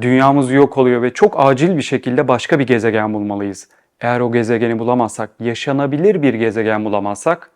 Dünyamız yok oluyor ve çok acil bir şekilde başka bir gezegen bulmalıyız. Eğer o gezegeni bulamazsak, yaşanabilir bir gezegen bulamazsak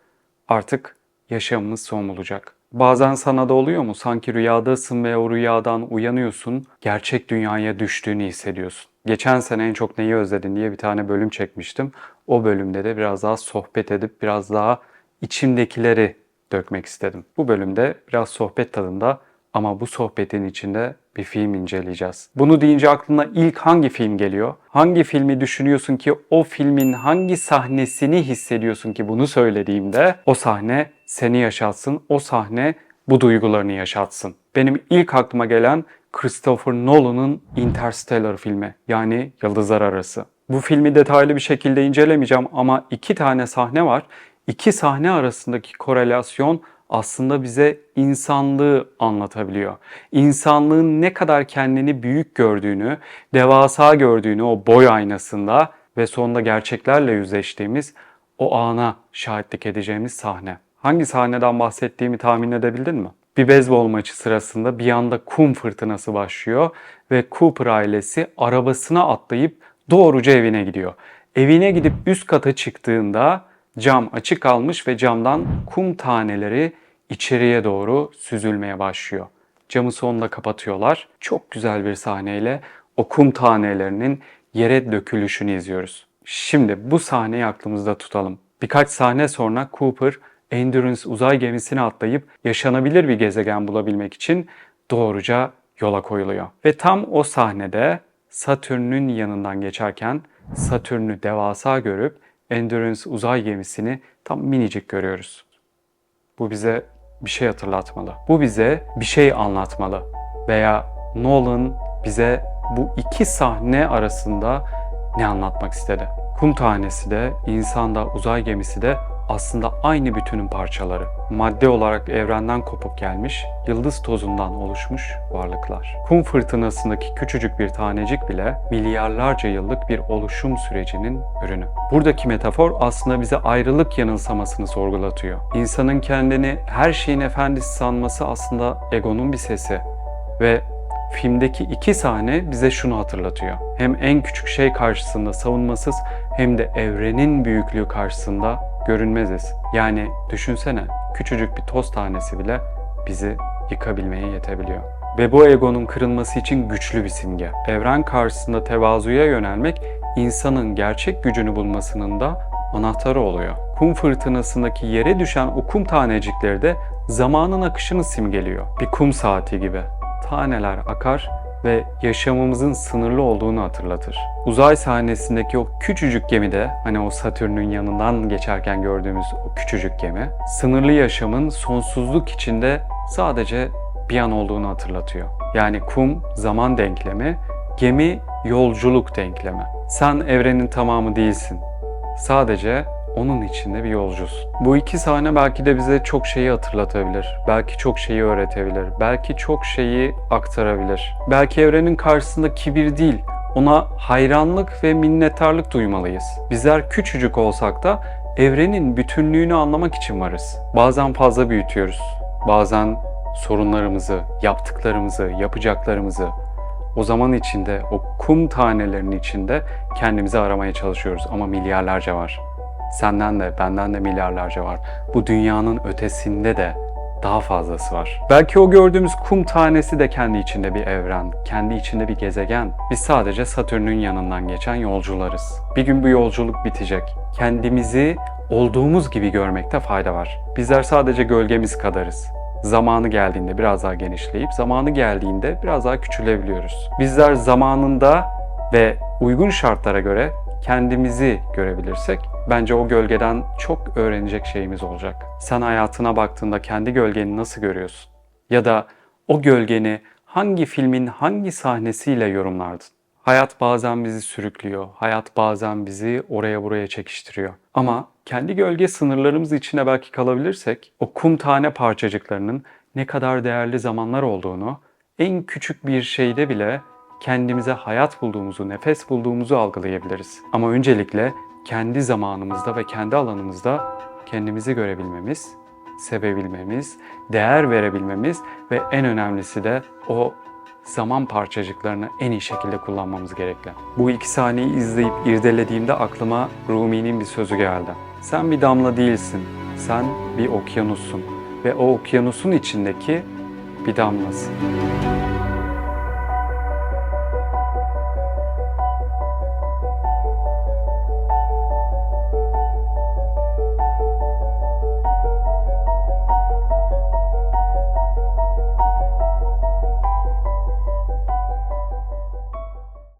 artık yaşamımız son bulacak. Bazen sana da oluyor mu? Sanki rüyadasın ve o rüyadan uyanıyorsun, gerçek dünyaya düştüğünü hissediyorsun. Geçen sene en çok neyi özledin diye bir tane bölüm çekmiştim. O bölümde de biraz daha sohbet edip biraz daha içimdekileri dökmek istedim. Bu bölümde biraz sohbet tadında ama bu sohbetin içinde bir film inceleyeceğiz. Bunu deyince aklına ilk hangi film geliyor? Hangi filmi düşünüyorsun ki o filmin hangi sahnesini hissediyorsun ki bunu söylediğimde o sahne seni yaşatsın, o sahne bu duygularını yaşatsın. Benim ilk aklıma gelen Christopher Nolan'ın Interstellar filmi yani Yıldızlar Arası. Bu filmi detaylı bir şekilde incelemeyeceğim ama iki tane sahne var. İki sahne arasındaki korelasyon aslında bize insanlığı anlatabiliyor. İnsanlığın ne kadar kendini büyük gördüğünü, devasa gördüğünü o boy aynasında ve sonunda gerçeklerle yüzleştiğimiz o ana şahitlik edeceğimiz sahne. Hangi sahneden bahsettiğimi tahmin edebildin mi? Bir beyzbol maçı sırasında bir anda kum fırtınası başlıyor ve Cooper ailesi arabasına atlayıp doğruca evine gidiyor. Evine gidip üst kata çıktığında cam açık kalmış ve camdan kum taneleri içeriye doğru süzülmeye başlıyor. Camı sonunda kapatıyorlar. Çok güzel bir sahneyle o kum tanelerinin yere dökülüşünü izliyoruz. Şimdi bu sahneyi aklımızda tutalım. Birkaç sahne sonra Cooper Endurance uzay gemisine atlayıp yaşanabilir bir gezegen bulabilmek için doğruca yola koyuluyor. Ve tam o sahnede Satürn'ün yanından geçerken Satürn'ü devasa görüp Endurance uzay gemisini tam minicik görüyoruz. Bu bize bir şey hatırlatmalı. Bu bize bir şey anlatmalı. Veya Nolan bize bu iki sahne arasında ne anlatmak istedi? Kum tanesi de, insan da, uzay gemisi de aslında aynı bütünün parçaları. Madde olarak evrenden kopup gelmiş, yıldız tozundan oluşmuş varlıklar. Kum fırtınasındaki küçücük bir tanecik bile milyarlarca yıllık bir oluşum sürecinin ürünü. Buradaki metafor aslında bize ayrılık yanılsamasını sorgulatıyor. İnsanın kendini her şeyin efendisi sanması aslında egonun bir sesi ve filmdeki iki sahne bize şunu hatırlatıyor. Hem en küçük şey karşısında savunmasız hem de evrenin büyüklüğü karşısında görünmeziz. Yani düşünsene küçücük bir toz tanesi bile bizi yıkabilmeye yetebiliyor. Ve bu egonun kırılması için güçlü bir simge. Evren karşısında tevazuya yönelmek insanın gerçek gücünü bulmasının da anahtarı oluyor. Kum fırtınasındaki yere düşen o kum tanecikleri de zamanın akışını simgeliyor. Bir kum saati gibi. Taneler akar ve yaşamımızın sınırlı olduğunu hatırlatır. Uzay sahnesindeki o küçücük gemide, hani o Satürn'ün yanından geçerken gördüğümüz o küçücük gemi, sınırlı yaşamın sonsuzluk içinde sadece bir an olduğunu hatırlatıyor. Yani kum zaman denklemi, gemi yolculuk denklemi. Sen evrenin tamamı değilsin. Sadece onun içinde bir yolcusun. Bu iki sahne belki de bize çok şeyi hatırlatabilir. Belki çok şeyi öğretebilir. Belki çok şeyi aktarabilir. Belki evrenin karşısında kibir değil, ona hayranlık ve minnettarlık duymalıyız. Bizler küçücük olsak da evrenin bütünlüğünü anlamak için varız. Bazen fazla büyütüyoruz. Bazen sorunlarımızı, yaptıklarımızı, yapacaklarımızı o zaman içinde, o kum tanelerinin içinde kendimizi aramaya çalışıyoruz ama milyarlarca var. Senden de benden de milyarlarca var. Bu dünyanın ötesinde de daha fazlası var. Belki o gördüğümüz kum tanesi de kendi içinde bir evren, kendi içinde bir gezegen. Biz sadece Satürn'ün yanından geçen yolcularız. Bir gün bu yolculuk bitecek. Kendimizi olduğumuz gibi görmekte fayda var. Bizler sadece gölgemiz kadarız. Zamanı geldiğinde biraz daha genişleyip zamanı geldiğinde biraz daha küçülebiliyoruz. Bizler zamanında ve uygun şartlara göre kendimizi görebilirsek bence o gölgeden çok öğrenecek şeyimiz olacak. Sen hayatına baktığında kendi gölgeni nasıl görüyorsun? Ya da o gölgeni hangi filmin hangi sahnesiyle yorumlardın? Hayat bazen bizi sürüklüyor. Hayat bazen bizi oraya buraya çekiştiriyor. Ama kendi gölge sınırlarımız içine belki kalabilirsek o kum tane parçacıklarının ne kadar değerli zamanlar olduğunu en küçük bir şeyde bile kendimize hayat bulduğumuzu, nefes bulduğumuzu algılayabiliriz. Ama öncelikle kendi zamanımızda ve kendi alanımızda kendimizi görebilmemiz, sevebilmemiz, değer verebilmemiz ve en önemlisi de o zaman parçacıklarını en iyi şekilde kullanmamız gerekli. Bu iki sahneyi izleyip irdelediğimde aklıma Rumi'nin bir sözü geldi. Sen bir damla değilsin, sen bir okyanussun ve o okyanusun içindeki bir damlasın.